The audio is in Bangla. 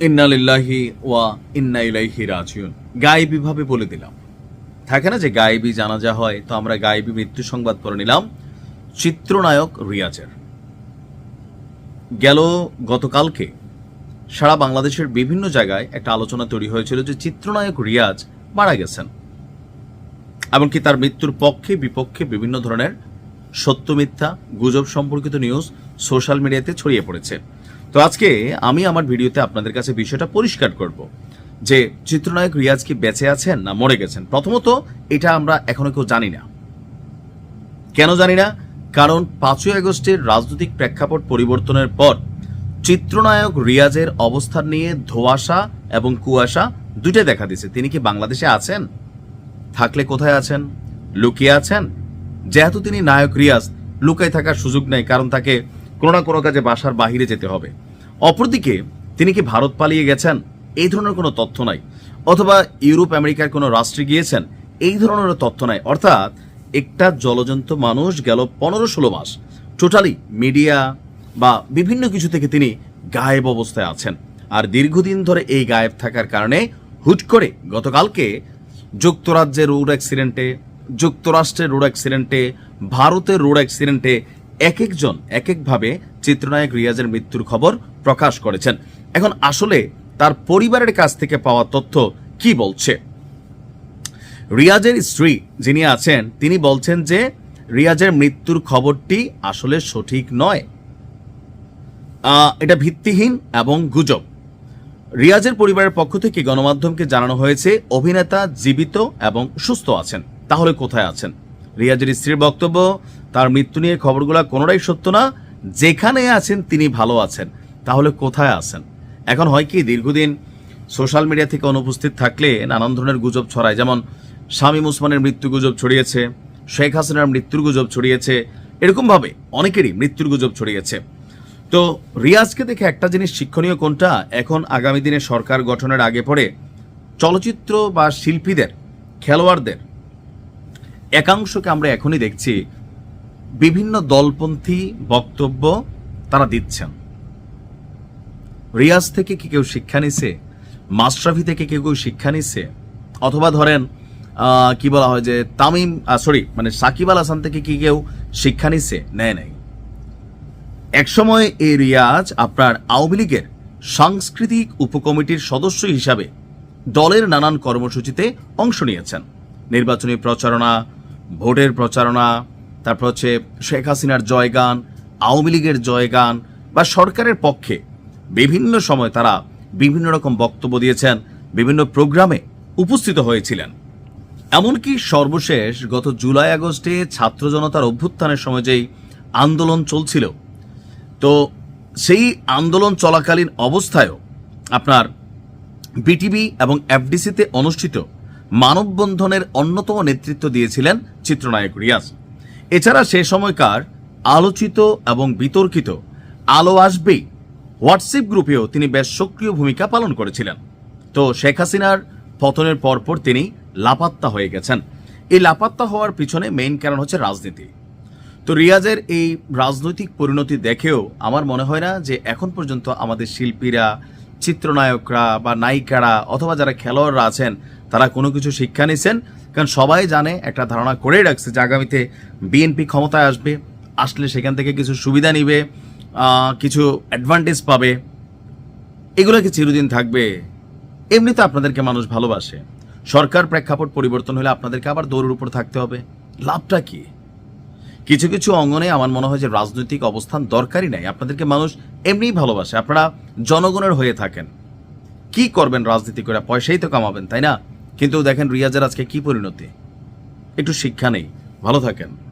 ইন্নালিল্লাহি ওয়া ইন্না ইলাইহি রাজিউন। গায়েবীভাবে বলে দিলাম। থাকে না যে গায়েবী জানাজা হয়, তো আমরা গায়েবী মৃত্যু সংবাদ পড়ে নিলাম। চিত্রনায়ক রিয়াজের। গেল গতকালকে সারা বাংলাদেশের বিভিন্ন জায়গায় একটা আলোচনা তৈরি হয়েছিল যে চিত্রনায়ক রিয়াজ মারা গেছেন। এমনকি তার মৃত্যুর পক্ষে, বিপক্ষে বিভিন্ন ধরনের সত্য মিথ্যা, গুজব সম্পর্কিত নিউজ সোশ্যাল মিডিয়াতে ছড়িয়ে পড়েছে। তো আজকে আমি আমার ভিডিওতে আপনাদের কাছে বিষয়টা পরিষ্কার করব যে চিত্রনায়ক রিয়াজ কি বেঁচে আছেন না মরে গেছেন? প্রথমত, এটা আমরা এখনও কেউ জানি না। কেন জানি না? কারণ পাঁচই আগস্টের রাজনৈতিক প্রেক্ষাপট পরিবর্তনের পর চিত্রনায়ক রিয়াজের অবস্থান নিয়ে ধোঁয়াশা এবং কুয়াশা দুটোই দেখা দিয়েছে। তিনি কি বাংলাদেশে আছেন? থাকলে কোথায় আছেন? লুকিয়ে আছেন? যেহেতু তিনি নায়ক রিয়াজ লুকাই থাকার সুযোগ নেই, কারণ তাকে কোনো না কোনো কাজে বাসার বাহিরে যেতে হবে। অপরদিকে, তিনি কি ভারত পালিয়ে গেছেন? এই ধরনের কোনো তথ্য নাই। অথবা ইউরোপ, আমেরিকার কোনো রাষ্ট্রে গিয়েছেন? এই ধরনের তথ্য নাই। অর্থাৎ, একটা জলজন্ত মানুষ গেল পনেরো ষোলো মাস। টোটালি মিডিয়া বা বিভিন্ন কিছু থেকে তিনি গায়েব অবস্থায় আছেন। আর দীর্ঘদিন ধরে এই গায়েব থাকার কারণে হুট করে গতকালকে যুক্তরাজ্যের রোড অ্যাক্সিডেন্টে, যুক্তরাষ্ট্রের রোড অ্যাক্সিডেন্টে, ভারতের রোড অ্যাক্সিডেন্টে এক একজন এক একভাবে চিত্রনায়ক রিয়াজের মৃত্যুর খবর প্রকাশ করেছেন। এখন আসলে তার পরিবারের কাছ থেকে পাওয়া তথ্য কি বলছে? রিয়াজের স্ত্রী যিনি আছেন, তিনি বলছেন যে রিয়াজের মৃত্যুর খবরটি আসলে সঠিক নয়। এটা ভিত্তিহীন এবং গুজব। রিয়াজের পরিবারের পক্ষ থেকে গণমাধ্যমকে জানানো হয়েছে, অভিনেতা জীবিত এবং সুস্থ আছেন। তাহলে কোথায় আছেন? রিয়াজের স্ত্রীর বক্তব্য তার মৃত্যু নিয়ে খবরগুলো কোনোটাই সত্য না। যেখানে আছেন, তিনি ভালো আছেন। তাহলে কোথায় আছেন? এখন হয় কি, দীর্ঘদিন সোশ্যাল মিডিয়া থেকে অনুপস্থিত থাকলে নানান ধরনের গুজব ছড়ায়। যেমন শামীম উসমানের মৃত্যু গুজব ছড়িয়েছে, শেখ হাসিনার মৃত্যুর গুজব ছড়িয়েছে, এরকমভাবে অনেকেরই মৃত্যুর গুজব ছড়িয়েছে। তো রিয়াজকে দেখে একটা জিনিস শিক্ষণীয় কোনটা? এখন আগামী দিনে সরকার গঠনের আগে পরে চলচ্চিত্র বা শিল্পীদের, খেলোয়াড়দের একাংশকে আমরা এখনই দেখছি বিভিন্ন দলপন্থী বক্তব্য তারা দিচ্ছেন। রিয়াজ থেকে কি কেউ শিক্ষা নিছে? মাশরাফি থেকে কেউ কেউ শিক্ষা নিছে? অথবা ধরেন কি বলা হয় যে তামিম সরি মানে সাকিব আল হাসান থেকে কি কেউ শিক্ষা নিছে? নেয় নাই। একসময় এই রিয়াজ আপনার আওয়ামী লীগের সাংস্কৃতিক উপকমিটির সদস্য হিসাবে দলের নানান কর্মসূচিতে অংশ নিয়েছেন। নির্বাচনী প্রচারণা, ভোটের প্রচারণা তারপর হচ্ছে শেখ হাসিনার জয়গান, আওয়ামী লীগের জয়গান বা সরকারের পক্ষে বিভিন্ন সময় তারা বিভিন্ন রকম বক্তব্য দিয়েছেন, বিভিন্ন প্রোগ্রামে উপস্থিত হয়েছিলেন। এমনকি সর্বশেষ গত জুলাই আগস্টে ছাত্র জনতার অভ্যুত্থানের সময় যেই আন্দোলন চলছিল, তো সেই আন্দোলন চলাকালীন অবস্থায়ও আপনার বিটিভি এবং এফডিসিতে অনুষ্ঠিত মানববন্ধনের অন্যতম নেতৃত্ব দিয়েছিলেন চিত্রনায়ক রিয়াজ। এছাড়া সে সময়কার আলোচিত এবং বিতর্কিত আলো আসবেই। হোয়াটসঅ্যাপ গ্রুপেও তিনি বেশ সক্রিয় ভূমিকা পালন করেছিলেন। তো শেখ হাসিনার পতনের পরপর তিনি লাপাত্তা হয়ে গেছেন। এই লাপাত্তা হওয়ার পিছনে মেইন কারণ হচ্ছে রাজনীতি। তো রিয়াজের এই রাজনৈতিক পরিণতি দেখেও আমার মনে হয় না যে এখন পর্যন্ত আমাদের শিল্পীরা চিত্রনায়করা বা নায়িকারা অথবা যারা খেলোয়াড়রা আছেন, তারা কোনো কিছু শিক্ষা নিছেন, কারণ সবাই জানে একটা ধারণা করেই রাখছে যে আগামীতে বিএনপি ক্ষমতায় আসবে, আসলে সেখান থেকে কিছু সুবিধা নিবে কিছু অ্যাডভান্টেজ পাবে। এগুলো কি চিরদিন থাকবে? এমনিতে আপনাদেরকে মানুষ ভালোবাসে। সরকার প্রেক্ষাপট পরিবর্তন হলে আপনাদেরকে আবার দৌড়ের উপর থাকতে হবে। লাভটা কি? কিছু কিছু অঙ্গনে আমার মনে হয় যে রাজনৈতিক অবস্থান দরকারই নাই। আপনাদেরকে মানুষ এমনিই ভালোবাসে। আপনারা জনগণের হয়ে থাকেন। কি করবেন রাজনীতি করে? পয়সাই তো কামাবেন, তাই না? কিন্তু দেখেন রিয়াজের আজকে কি পরিণতি? একটু শিক্ষা নেই। ভালো থাকেন।